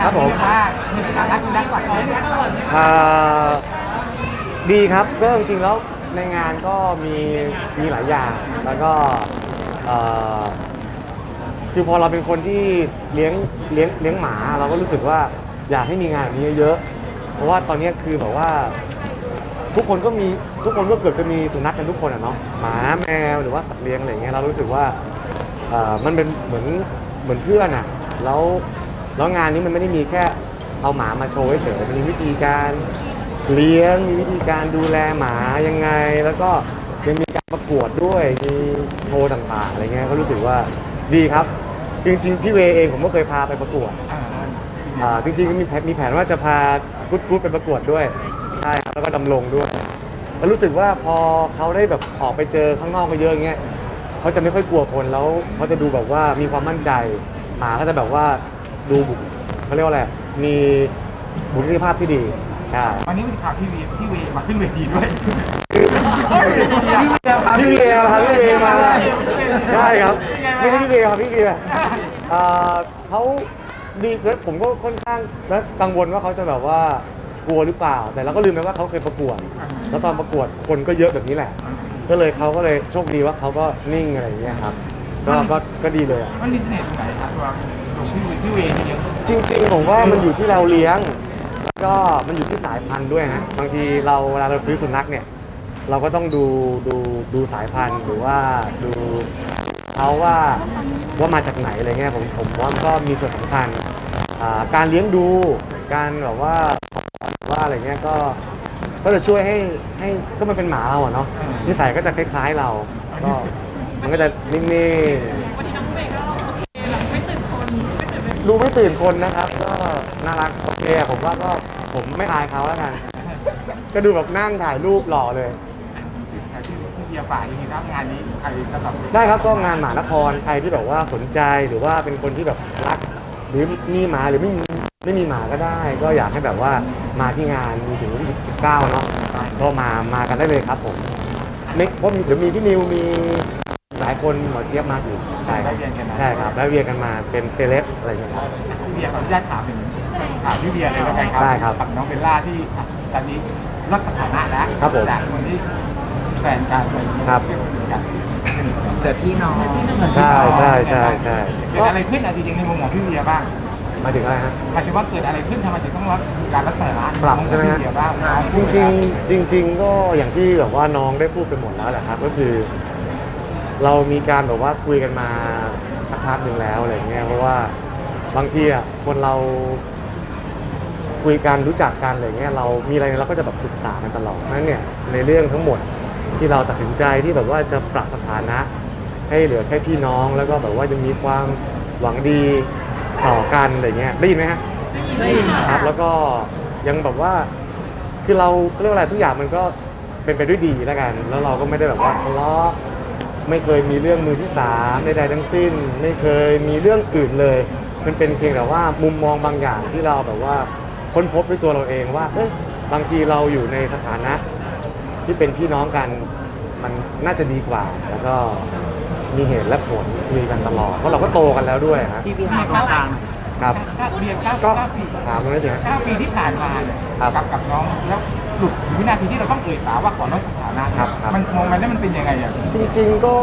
ครับผม ว่ามีการรักรักสัตว์ไหมอ่าดีครับก็จริงๆแล้วในงานก็มีมีหลายอย่างแล้วก็เอ่อคือพอเราเป็นคนที่เลี้ยงเลี้ยงเลี้ยงหมา เราก็รู้สึกว่าอยากให้มีงานแบบนี้เยอะๆเพราะว่าตอนนี้คือแบบว่า ทุกคนก็มีทุกคนก็เกือบจะมีสุนัขกันทุกคนอะเนาะหมาแมวหรือว่าสัตว์เลี้ยงอะไรอย่างเงี้ยเรารู้สึกว่าเอ่อมันเป็นเหมือนเหมือนเพื่อนอะแล้ว แล้วงานนี้มันไม่ได้มีแค่เอาหมามาโชว์เฉยมันมีวิธีการเลี้ยง มีวิธีการดูแลหมายังไง แล้วก็ยังมีการประกวดด้วย มีโชว์ต่างๆอะไรเงี้ย ก็รู้สึกว่าดีครับ จริงๆ พี่เวเองผมก็เคยพาไปประกวดอ่าจริงๆมีแผนมีแผนว่าจะพากุ๊ดกุ๊ดไปประกวดด้วย ใช่ครับ แล้วก็ดำรงด้วย แล้วรู้สึกว่าพอเขาได้แบบออกไปเจอข้างนอกไปเยอะอย่างเงี้ยเขาจะไม่ค่อยกลัวคนแล้วเขาจะดูแบบว่ามีความมั่นใจ หมาก็จะแบบว่า ดูบุเขาเรียกว่าอะไรมีบุคลิกภาพที่ดีใช่วันนี้มีข่าวพี่วีพี่วีมาขึ้นเวทีด้วยพี่เวียครับพี่เวียมาใช่ครับไม่ใช่พี่เวียครับพี่เวียอ่าเขาดีแล้วผมก็ค่อนข้างแล้วกังวลว่าเขาจะแบบว่ากลัวหรือเปล่า แต่เราก็ลืมไปว่าเขาเคยประกวด แล้วตอนประกวดคนก็เยอะแบบนี้แหละ ก็เลยเขาก็เลยโชคดีว่าเขาก็นิ่งอะไรอย่างเงี้ยครับ ก็ก็ก็ดีเลยอะมันมีเสน่ห์ตรงไหนครับตัวของพี่ พี่วีนี่เยอะจริง ๆ ผมว่ามันอยู่ที่เราเลี้ยง แล้วก็มันอยู่ที่สายพันธุ์ด้วยฮะบางทีเราเวลาเราซื้อสุนัขเนี่ย เราก็ต้องดูดูดูสายพันธุ์หรือว่าดูเขาว่าว่ามาจากไหนอะไรเงี้ยผมผมว่าก็มีส่วนสำคัญอ่าการเลี้ยงดูการแบบว่าว่าอะไรเงี้ยก็ก็จะช่วยให้ให้ก็มันเป็นหมาเราอะเนาะนิสัยก็จะคล้ายๆเราก็มันก็จะนิ่งๆ ดูไม่ตื่นคนนะครับ ก็น่ารักโอเคอะผมว่าก็ผมไม่อายเขาแล้วกันก็ดูแบบนั่งถ่ายรูปหล่อเลย แต่ที่พี่เบียร์ฝ่ายจริงๆครับงานนี้ใครสำหรับได้ครับก็งานหมานครใครที่แบบว่าสนใจหรือว่าเป็นคนที่แบบรัก หรือมีหมาหรือไม่มีไม่มีหมาก็ได้ ก็อยากให้แบบว่ามาที่งานมีถึงวันที่19เนาะก็มามากันได้เลยครับผมไม่เพราะมีเดี๋ยวมีพี่นิวมีหลายคนหมอเจี๊ยบมาอยู่ใช่ครับใช่ครับแล้วเวียนกันมาเป็นเซเลบอะไรอย่างเงี้ยครับ พี่เบียร์ขออนุญาตถามถึงถามพี่เบียร์เลยแล้วกันครับได้ครับกับน้องเบลล่าที่ตอนนี้ลดสถานะแล้วครับผมจากคนที่แฟนกันเป็นครับเกิดพี่น้องใช่ใช่ใช่ใช่เกิดอะไรขึ้นอะจริงๆในมุมของพี่เบียร์บ้างหมายถึงอะไรฮะ หมายถึงว่าเกิดอะไรขึ้นทำไมถึงต้องลดการรักษาร้านปรับใช่ไหมฮะ พี่เบียร์บ้างน้องจริงๆจริง ๆ ก็อย่างที่แบบว่าน้องได้พูดไปหมดแล้วแหละครับ ก็คือ เรามีการแบบว่าคุยกันมาสักพักหนึ่งแล้วอะไรเงี้ยเพราะว่าบางทีอะคนเราคุยกันรู้จักกันอะไรเงี้ยเรามีอะไรเราก็จะแบบปรึกษากันตลอดนั้นเนี่ยในเรื่องทั้งหมดที่เราตัดสินใจที่แบบว่าจะปรับสถานะ ให้เหลือแค่พี่น้องแล้วก็แบบว่ายังมีความหวังดีต่อกันอะไรเงี้ยได้ยินไหมฮะครับ แล้วก็ยังแบบว่าคือเราเรียกว่าอะไรทุกอย่างมันก็เป็นไปด้วยดีแล้วกัน แล้วเราก็ไม่ได้แบบว่าทะเลาะ ไม่เคยมีเรื่องมือที่สามใดๆทั้งสิ้น ไม่เคยมีเรื่องอื่นเลย มันเป็นเพียงแต่ว่ามุมมองบางอย่างที่เราแบบว่าค้นพบด้วยตัวเราเองว่าเอ้ยบางทีเราอยู่ในสถานะที่เป็นพี่น้องกันมันน่าจะดีกว่า แล้วก็มีเหตุและผลคุยกันตลอดเพราะเราก็โตกันแล้วด้วยฮะพี่เบียร์เก้าปีครับเก้าเบียร์เก้าก็เก้าปีถามตรงนี้สิฮะ เก้าปีที่ผ่านมาเนี่ยครับ กับกับน้องแล้วหลุดวินาทีที่เราต้องเอ่ยปากว่าขอลดสถานะครับ ครับ มันนแล้วมันเป็นยังไงอะจริง ๆ ก็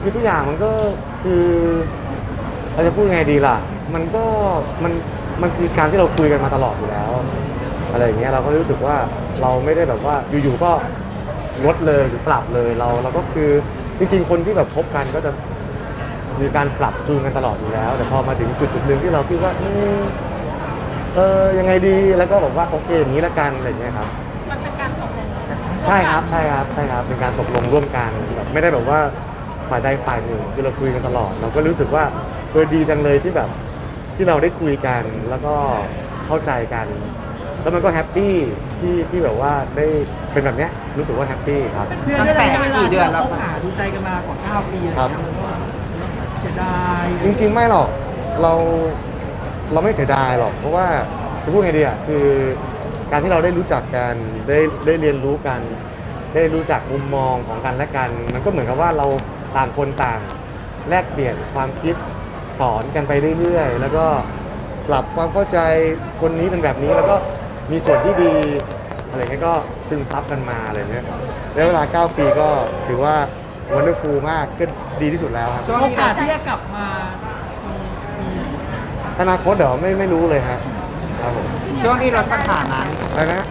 คือทุกอย่างมันก็คือเราจะพูดไงดีล่ะ มันก็มันมันคือการที่เราคุยกันมาตลอดอยู่แล้ว อะไรอย่างเงี้ยเราก็รู้สึกว่าเราไม่ได้แบบว่าอยู่ๆก็ลดเลยหรือปรับเลยเราเราก็คือจริง ๆ คนที่แบบคบกันก็จะมีการปรับจูนกันตลอดอยู่แล้ว แต่พอมาถึงจุดจุดๆหนึ่งที่เราคิดว่าอืมเออยังไงดีแล้วก็บอกว่าโอเคอย่างนี้ละกันอะไรอย่างเงี้ยครับ มันเป็นการตกลง ใช่ครับใช่ครับใช่ครับเป็นการตกลงร่วมกันแบบไม่ได้แบบว่าฝ่ายใดฝ่ายหนึ่งคือเราคุยกันตลอด เราก็รู้สึกว่าเออดีจังเลยที่แบบที่เราได้คุยกันแล้วก็เข้าใจกัน แล้วมันก็แฮปปี้ที่ที่แบบว่าได้เป็นแบบเนี้ยรู้สึกว่าแฮปปี้ครับเพื่อนได้ระยะเวลาที่เราคบหาดูใจกันมากว่า9ปีอะไรครับเงี้ยมันก็เสียดายจริงๆไม่หรอกเราเราไม่เสียดายหรอก เพราะว่าจะพูดไงดีอะคือ การที่เราได้รู้จักกันได้ได้เรียนรู้กัน ได้รู้จักมุมมองของกันและกัน มันก็เหมือนกับว่าเราต่างคนต่าง แลกเปลี่ยนความคิดสอนกันไปเรื่อยๆ แล้วก็ปรับความเข้าใจคนนี้เป็นแบบนี้แล้วก็มีส่วนที่ดีอะไรเงี้ยก็ซึมซับกันมาอะไรเงี้ยแล้วเวลา 9 ปีก็ถือว่าวันเดอร์ฟูลมากก็ดีที่สุดแล้วครับช่วงโอกาสที่จะกลับมามีอนาคตเดี๋ยวไม่ไม่รู้เลยฮะครับผม ช่วงที่ลดสถานะนี่อะไรนะ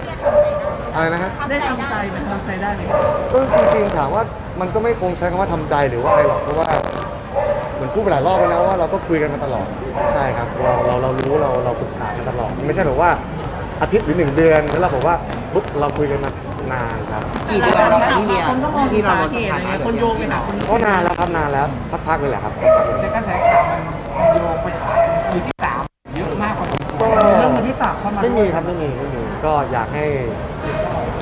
อะไรนะฮะได้ทำใจไหมันทำใจได้ไหมก็จริงๆถามว่ามันก็ไม่คงใช้คำว่าทำใจหรือว่าอะไรหรอกเพราะว่าเหมือนพูดไปหลายรอบแล้วนะว่าเราก็คุยกันมาตลอดใช่ครับเราเราเรารู้เราเราปรึกษากันตลอด ไม่ใช่แบบว่าอาทิตย์หรือหนึ่งเดือนแล้วเราบอกว่าปุ๊บเราคุยกันมานานครับกี่เดือนแล้วคะพี่เวียคนก็มองที่เราสาลดเหสตุถาอะไรนะเงี้ยคนโยงไปหาคนก็นานแล้วครับนานแล้วสักพักเลยแหละครับสักพักเลยแต่กระแสข่าวมันโยงไปมือที่สามากเข้ามาไม่มีครับไม่มีไม่มีก็อยากให้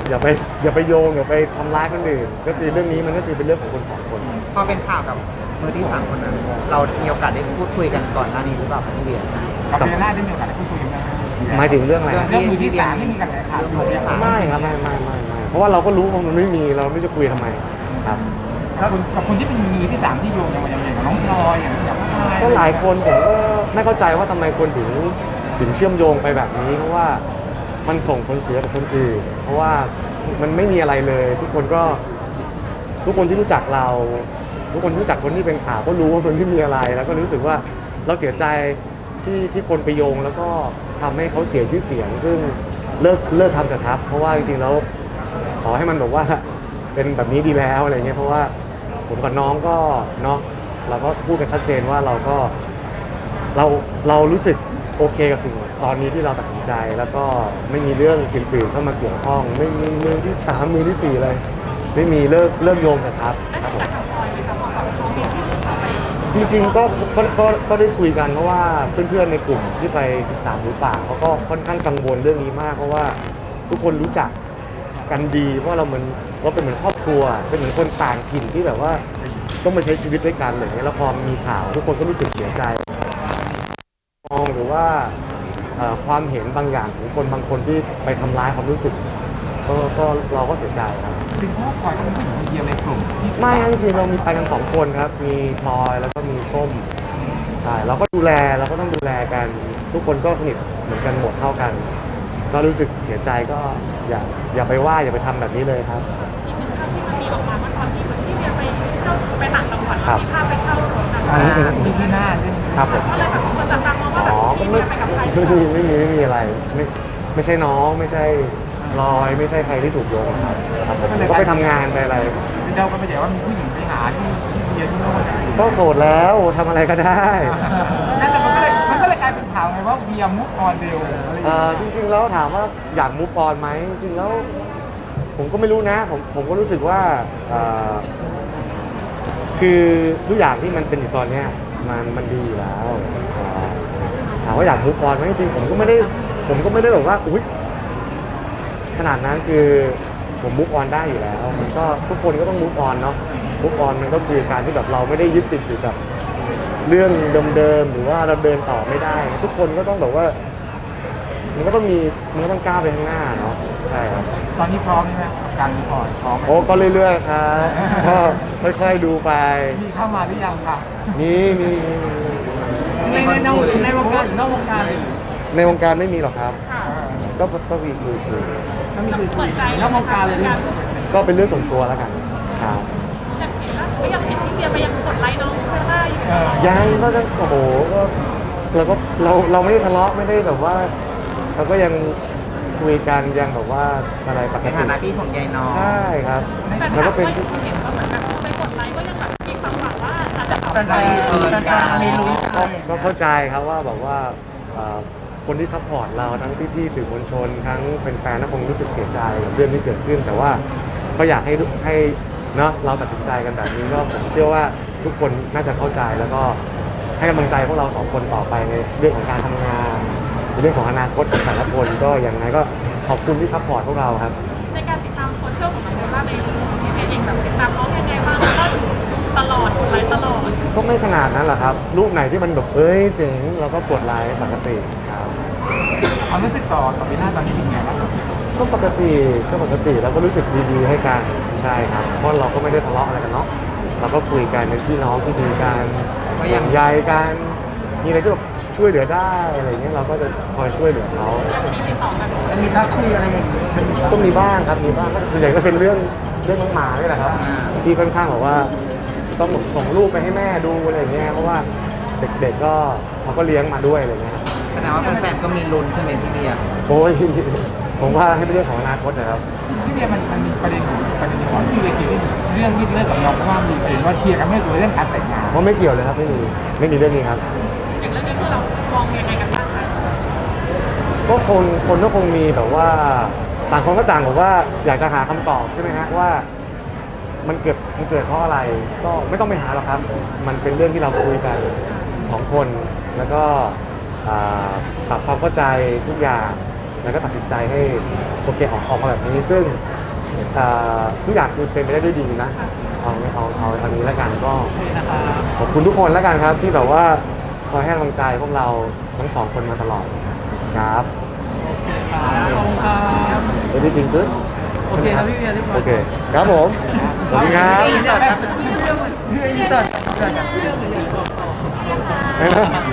อย่าไปอย่าไปโยงอย่าไปทำร้ายคนอื่นก็คือเรื่องนี้มันก็คือเป็นเรื่องของคนสองคนพอเป็นข่าวกับมือที่สามคนนั้นเรามีโอกาสได้พูดคุยกันก่อนหน้านี้หรือเปล่าครับพี่เวียกับเบลล่าได้มีโอกาสได้พูดคุยกันไหมหมายถึงเรื่องอะไรเรื่นะเรื่องมือที่สามที่มีกระแสข่าวอยู่เนี่ยไม่ครับไม่ไม่ไม่ไม่เพราะว่าเราก็รู้ว่ามันไม่มีเราไม่จะคุยทำไมครับกับคนกับคนที่เป็นมือที่สามที่โยงอย่างอย่างอย่างน้องพลอยอย่างอย่างพลอยก็หลายคนผมก็ไม่เข้าใจว่าทำไมคนถึง ถึงเชื่อมโยงไปแบบนี้เพราะว่ามันส่งผลเสียกับคนอื่น เพราะว่ามันไม่มีอะไรเลย ทุกคนก็ทุกคนที่รู้จักเรา ทุกคนที่รู้จักคนที่เป็นข่าวก็รู้ว่ามันไม่มีอะไร แล้วก็รู้สึกว่าเราเสียใจที่ที่คนไปโยงแล้วก็ทำให้เขาเสียชื่อเสียง ซึ่งเลิกเลิกทำเถอะครับ เพราะว่าจริงๆแล้วขอให้มันแบบว่าเป็นแบบนี้ดีแล้วอะไรเงี้ยเพราะว่าผมกับน้องก็เนาะเราก็พูดกันชัดเจนว่าเราก็เราเรารู้สึก โอเคกับสิ่งตอนนี้ที่เราตัดสินใจแล้วก็ไม่มีเรื่องอื่นๆเข้ามาเกี่ยวข้อง ไม่มีมือที่สามมือที่สี่เลยไม่มีเลิกเลิกโยงกันครับครับผมจริงๆก็ก็ก็ก็ได้คุยกันเพราะว่าเพื่อนๆในกลุ่มที่ไปศึกษาหมูป่าเขาก็ค่อนข้างกังวลเรื่องนี้มาก เพราะว่าทุกคนรู้จักกันดีเพราะเราเหมือนเราเป็นเหมือนครอบครัว เป็นเหมือนคนต่างถิ่นที่แบบว่าต้องมาใช้ชีวิตด้วยกันอะไรอย่างเงี้ยแล้วพอมีข่าวทุกคนก็รู้สึกเสียใจ ว่าเอ่อความเห็นบางอย่างของคนบางคนที่ไปทำร้ายความรู้สึกก็ก็เราก็เสียใจครับถึงพ่อพลอยก็เป็นผู้หญิงคนเดียวในกลุ่มที่ไม่ครับจริงๆเรามีไปกันสองคนครับ มีพลอยแล้วก็มีส้มใช่เราก็ดูแลเราก็ต้องดูแลกัน ทุกคนก็สนิทเหมือนกันหมดเท่ากัน ก็รู้สึกเสียใจก็อย่าอย่าไปว่าอย่าไปทำแบบนี้เลยครับมีออกมาว่าตอนที่เหมือนที่เวียไปเช่าไปต่างจังหวัดครับมีภาพไปเช่ารถอะอืมอืมที่ที่หน้าด้วยครับผมก็เลยแบบคนจับตา ไม่เวียไปกับใครไม่มีไม่มีไม่มีอะไรไม่ไม่ใช่น้องไม่ใช่ลอยไม่ใช่ใครที่ถูกโยงครับครับผมก็ไปทำงานไปอะไร เดากันไปแต่ว่ามีผู้หญิงไปหาที่ที่เรียนที่โน่นก็โสดแล้วทำอะไรก็ได้นั่นแหละมันก็เลยมันก็เลยกลายเป็นข่าวไงว่าเบียร์มุกออนเร็วอะไรอย่างเอ่อเงี้ยจริง ๆ แล้วถามว่าอยากมูฟออนไหมจริงๆแล้ว ผมก็ไม่รู้นะผมผมก็รู้สึกว่าเอ่อคือทุกอย่างที่มันเป็นอยู่ตอนเนี้ยมันมันดีอยู่แล้วเอ่อ ถามว่าอยากมูฟออนไหมจริงๆผมก็ไม่ได้ผมก็ไม่ได้แบบว่าอุ้ยขนาดนั้นคือผมมูฟออนได้อยู่แล้ว มันก็ทุกคนก็ต้องมูฟออนเนาะมูฟออนมันก็คือการที่แบบเราไม่ได้ยึดติดอยู่กับเรื่องเดิมๆหรือว่าเราเดินต่อไม่ได้ ทุกคนก็ต้องแบบว่า มันก็ต้องมีมันก็ต้องก้าวไปข้างหน้าเนาะใช่ครับตอนนี้พร้อมใช่ไหมกับการมุกออนพร้อมไหมโอ้ก็เรื่อยๆครับก็ค่อยๆดูไปมีเข้ามาหรือยังค่ะมีมีมีมี ในในในในวงการหรือนอกวงการเลยในวงการไม่มีหรอกครับ ก็ก็มีคุยคุยถ้ามีคือคุยนอกวงการเลยดิก็เป็นเรื่องส่วนตัวแล้วกันครับอยากเห็นว่าก็ยังเห็นที่เวียไปยังกดไลค์น้องเพื่อนได้อยู่เออยังก็จะโอ้โหก็เราก็เราเราไม่ได้ทะเลาะไม่ได้แบบว่า เราก็ยังคุยกันยังแบบว่าอะไรปกในติฐานะพี่ของยายน้อง ใช่ครับแต่แล้วถาก็มเป็นว่าเห็นว่าเหมือนแบบไปกดไลค์ก็ยังแบบมีความหวังว่า อาจจะแบบแฟนๆเออการมีลุ้นอะไรก็เข้าใจครับว่าแบบว่าเอ่อคนที่ซัพพอร์ตเราทั้งพี่ๆสื่อมวลชน ทั้งแฟนๆก็คงรู้สึกเสียใจกับเรื่องที่เกิดขึ้น แต่ว่าก็อยากให้ให้เนาะเราตัดสินใจกันแบบนี้ก็ผมเชื่อว่าทุกคนน่าจะเข้าใจแล้วก็ให้กำลังใจพวกเราสองคนต่อไปในเรื่องของการทำงานในเรื่องของอนาคตของแต่ละคนก็อย่างไรก็ขอบคุณที่ซัพพอร์ตพวกเราครับ ในการติดตามโซเชียลของน้องเบลล่าในที่เวียเองแบบติดตามน้องยังไงบ้างแล้วก็ตลอดกดไลค์ตลอด ก็ไม่ขนาดนั้นหรอกครับ รูปไหนที่มันแบบเอ้ยเจ๋งเราก็กดไลค์ปกติครับความรู้สึกต่อต่อเบลล่าตอนนี้เป็นไงบ้างก็ปกติก็ปกติแล้วก็รู้สึกดีๆให้กันใช่ครับ เพราะเราก็ไม่ได้ทะเลาะอะไรกันเนาะเราก็คุยกันเป็นพี่น้องที่ดีกันก็ยังใยกันมีอะไรที่แบบช่วยเหลือได้อะไรเงี้ยเราก็จะคอยช่วยเหลือเขามีติดต่อกันมันมีทักคุยอะไรอย่างนี้ต้องมีบ้างครับมีบ้างก็ส่วนใหญ่ก็เป็นเรื่องเรื่องน้องหมานี่แหละครับที่ค่อนข้างบอกว่า ต้องส่งรูปไปให้แม่ดูอะไรอย่างเงี้ยเพราะว่าเด็กๆก็เขาก็เลี้ยงมาด้วยอะไรเงี้ยแสดงว่าแฟนๆก็มีลุ้นใช่ไหมพี่เบียร์โอ้ยผมว่าให้เป็นเรื่องของอนาคตนะครับพี่เบียร์มันมันมีประเด็นอยู่ประเด็นของพี่เบียร์เกี่ยวกับเรื่องที่เลิกกับน้องเพราะว่ามีเห็นว่าเคลียร์กันไม่ลงเรื่องการแต่งงานเพราะไม่เกี่ยวเลยครับไม่มีไม่มีเรื่องนี้ครับอย่างเรื่องนี้คือเรามองยังไงกันบ้างคะก็คงคนก็คงมีแบบว่า ต่างคนก็ต่างบอกว่าอยากจะหาคำตอบใช่ไหมฮะว่า มันเกิดมันเกิดเพราะอะไรก็ไม่ต้องไปหาหรอกครับ มันเป็นเรื่องที่เราคุยกันสองคนแล้วก็อ่าปรับความเข้าใจทุกอย่างแล้วก็ตัดสินใจให้โอเคออกออกมาแบบนี้ ซึ่งอ่าทุกอย่างคือเป็นไปได้ด้วยดีนะเอาเอาเอาเอานี้แล้วกันก็ ขอบคุณทุกคนแล้วกันครับที่แบบว่าคอยให้กำลังใจพวกเราทั้งสองคนมาตลอดครับ ขอบคุณครับเอดี้จริงปึ๊บ โอเคครับพี่เบียร์เรียบร้อยโอเคครับผมขอบคุณครับอินเสิร์ตครับพี่เบียร์อินเสิร์ตอินเสิร์